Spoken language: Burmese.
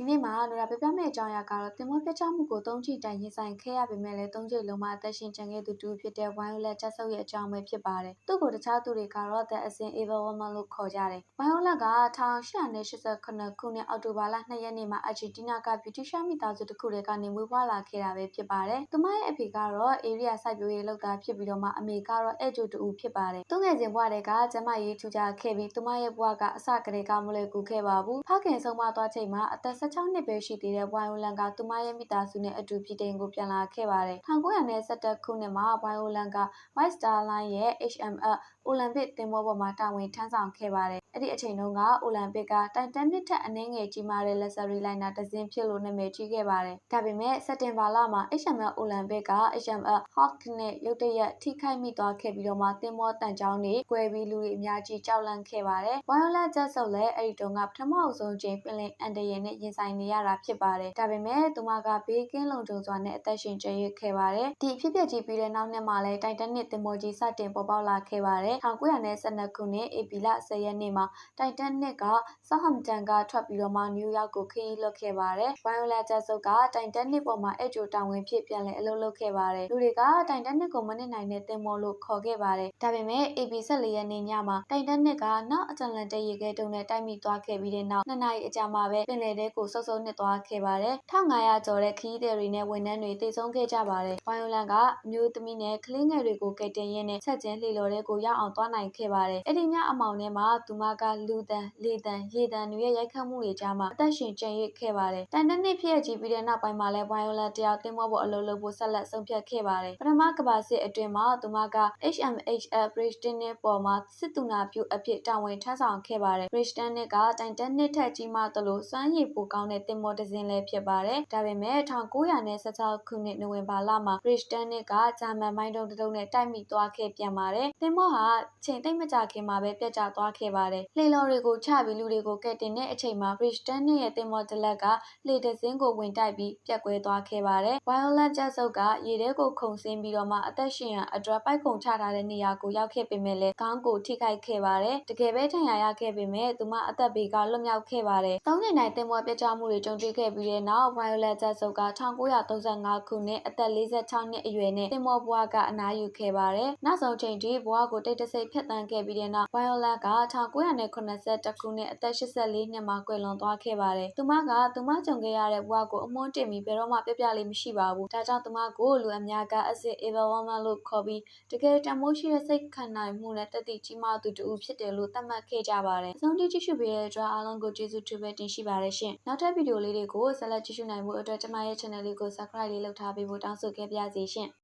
ဒီနေ့မှာလိုရာပြပြမဲ့အကြောင်းအရာကတော့တင်မွေးပြချမှုကိုသုံးကြိမ်တိုင်ရင်ဆိုင်ခဲ့ရပေမဲ့လည်းသုံးကြိမ်လုံးမှာအသက်ရှင်ကျန်ခဲ့သူတူဖြစ်တဲ့ Violet ချက်ဆုပ်ရဲ့အကြောင်းပဲဖြစ်ပါတယ်။သူ့ကိုတခြားသူတွေကတော့ The Asin Evil Woman လို့ခေါ်ကြတယ်။ Violet က1889ခုနှစ်အောက်တိုဘာလ2ရက်နေ့မှာအာဂျင်တီးနားကဗြိတိရှမိသားစုတစ်ခုတည်းကနေမွေးဖွားလာခဲ့တာပဲဖြစ်ပါတယ်။သူမရဲ့အဖေကတော့ area စိုက်ပျိုးရေးလုပ်သားဖြစ်ပြီးတော့မှအမေကတော့ဧည့်ကြိုတူဖြစ်ပါတယ်။သူငယ်စဉ်ဘဝတည်းကကျမရေးထူကြခဲ့ပြီးသူမရဲ့ဘဝကအစကတည်းကမလွယ်ကူခဲ့ပါဘူး။ဖခင်ဆုံးမသွားချိန်မှာအသက်16နှစ်ပဲရှိသေးတဲ့ဝိုင်ယိုလန်ကသူမရဲ့မိသားစုနဲ့အတူပြည်တိန်ကိုပြန်လာခဲ့ပါတယ်။1911ခုနှစ်မှာဝိုင်ယိုလန်က White Star Line ရဲ့ HMS အိုလံပစ်သင်္ဘောပေါ်မှာတာဝန်ထမ်းဆောင်ခဲ့ပါတယ်။အဲ့ဒီအချိန်တုန်းကအိုလံပစ်ကတိုင်တန်နစ်ထက်အနည်းငယ်ကြီးမားတဲ့ luxury liner တစ်စင်းဖြစ်လို့နာမည်ကြီးခဲ့ပါတယ်။ဒါပေမဲ့စက်တင်ဘာလမှာ HMS အိုလံပစ်က HMS Hawk နဲ့ရုတ်တရက်ထိခိုက်မိသွားခဲ့ပြီးတော့မှသင်္ဘောတန်ကြောင်းတွေကွဲပြီးလူတွေအများကြီးကြောက်လန့်ခဲ့ပါတယ်။ Violet ကျဆုပ်လည်းအဲ့ဒီတုန်းကပထမအဆုံးချိန်ပင်လယ်အန်တရယ်နဲ့ရင်ဆိုင်နေရတာဖြစ်ပါတယ်။ဒါပေမဲ့သူမကဘေးကင်းလုံခြုံစွာနဲ့အသက်ရှင်ကျန်ရစ်ခဲ့ပါတယ်။ဒီအဖြစ်အပျက်ကြီးပြီးတဲ့နောက်နှစ်မှာလည်းတိုင်တန်နစ်သင်္ဘောကြီးစတင်ပေါ်ပေါက်လာခဲ့ပါတယ်။1912ခုနှစ် ဧပြီလ 10 ရက်နေ့မှာ တိုင်တန်နစ်က Southampton ကထွက်ပြီးတော့မှ နယူးယောက်ကို ခရီးလွှတ်ခဲ့ပါတယ်။ Violet ကျဆုပ်ကတိုင်တန်နစ်ပေါ်မှာအဲ့ကြိုတာဝန်ဖြစ် ပြန်လည်အလုပ်လုပ်ခဲ့ပါတယ်။လူတွေက တိုင်တန်နစ်ကို မနစ်နိုင်တဲ့ သင်္ဘောလို့ ခေါ်ခဲ့ပါတယ်။ဒါပေမဲ့ ဧပြီ14ရက်နေ့ညမှာ တိုင်တန်နစ်က နောက် အတလန်တိတ် ရေခဲတုံးနဲ့ တိုက်မိသွားခဲ့ပြီးတဲ့နောက်နှစ်နာရီအကြာမှာပဲ ပင်လယ်ထဲကိုဆုတ်ဆုတ်နစ်သွားခဲ့ပါတယ်။1500ကျော်တဲ့ ခရီးသည်တွေနဲ့ ဝန်ထမ်းတွေတိတ်ဆုံးခဲ့ကြပါတယ်။ဝိုင်ယိုလန်ကအမျိုးသမီးနဲ့ ကလေးငယ်တွေကို ကယ်တင်ရင်းနဲ့ဆက်ကျင်းလှေလော်တဲ့ကို ရောက်အောင်သွားနိုင်ခဲ့ပါတယ်။အဲ့ဒီညအမောင်ထဲမှာသူမကလူတန်လေတန်ရေတန်တွေရဲ့ရိုက်ခတ်မှုတွေကြားမှာအသက်ရှင်ကျန်ရစ်ခဲ့ပါတယ်။တန်တနစ်ဖြစ်ရကြီးပြီးတဲ့နောက်ပိုင်းမှာလည်းဝိုင်ယိုလန်တယောက်တင်မောပေါ်အလုပ်လုပ်ဖို့ဆက်လက်ဆုံးဖြတ်ခဲ့ပါတယ်။ပထမကမ္ဘာစစ်အတွင်းမှာသူမက HMHL Bridgeton ပေါ်မှာစစ်သူနာပြုအဖြစ်တာဝန်ထမ်းဆောင်ခဲ့ပါတယ်။ Bridgeton ကတိုင်တန်နစ်ထက်ကြီးမားသလိုစွမ်းရည်ပိုကောင်းတဲ့တင်မောတစ်စင်းလည်းဖြစ်ပါတယ်။ဒါပေမဲ့1916ခုနှစ်နိုဝင်ဘာလမှာ Bridgeton ကဂျာမန်မိုင်းတုံးတစ်လုံးနဲ့တိုက်မိသွားခဲ့ပြန်ပါတယ်။တင်မောဟာချိန်သိမ့်မကြခင်မှာပဲပြတ်ကျသွားခဲ့ပါတယ်။လှေလော်တွေကိုချပြီးလူတွေကိုကယ်တင်တဲ့အချိန်မှာ Bridgeton ရဲ့တင်မောတစ်လက်ကလှေတစ်စင်းကိုဝင်တိုက်ပြီးပြတ်ကွဲသွားခဲ့ပါတယ်။ Violet ကျဆုပ်ကရေထဲကိုခုန်ဆင်းပြီးတော့မှအသက်ရှင်ရန်အတွက်ပိုက်ကုံချထားတဲ့နေရာကိုရောက်ခဲ့ပေမဲ့လည်းခေါင်းကိုထိခိုက်ခဲ့ပါတယ်။တကယ်ပဲထဏ်ရာရခဲ့ပေမဲ့သူမအသက်ဘေးကလွတ်မြောက်ခဲ့ပါတယ်။သုံးချိန်တိုင်တင်မောပြတ်ကျမှုတွေကြုံတွေ့ခဲ့ပြီးတဲ့နောက် Violet ကျဆုပ်က1935ခုနှစ်အသက်46နှစ်အရွယ်နဲ့တင်မောဘွားကအနားယူခဲ့ပါတယ်။နောက်ဆုံးချိန်ထိဘွားကိုတိတ်တဆိတ်ဖြတ်တန်းခဲ့ပြီးတဲ့နောက် Violet က1981ခုနှစ်အသက်84နှစ်မှာကွယ်လွန်သွားခဲ့ပါတယ်။သူမကသူမကြုံခဲ့ရတဲ့ဘဝကိုအမွှန်းတင်ပြီးဘယ်တော့မှပြပြလေးမရှိပါဘူး။ဒါကြောင့်သူမကိုလူအများကအစစ် Evil Woman လို့ခေါ်ပြီးတကယ်တမိုးရှိတဲ့စိတ်ခံနိုင်မှုနဲ့တတိကြီးမားသူတူဖြစ်တယ်လို့သတ်မှတ်ခဲ့ကြပါတယ်။အဆုံးထိကြည့်ရှုပေးတဲ့အတွက်အားလုံးကိုကျေးဇူးတင်ပဲတင်ရှိပါတယ်ရှင်။နောက်ထပ်ဗီဒီယိုလေးတွေကိုဆက်လက်ကြည့်ရှုနိုင်ဖို့အတွက်ကျွန်မရဲ့ channel လေးကို subscribe လေးလုပ်ထားပေးဖို့တောင်းဆိုခဲ့ပါရစေရှင်။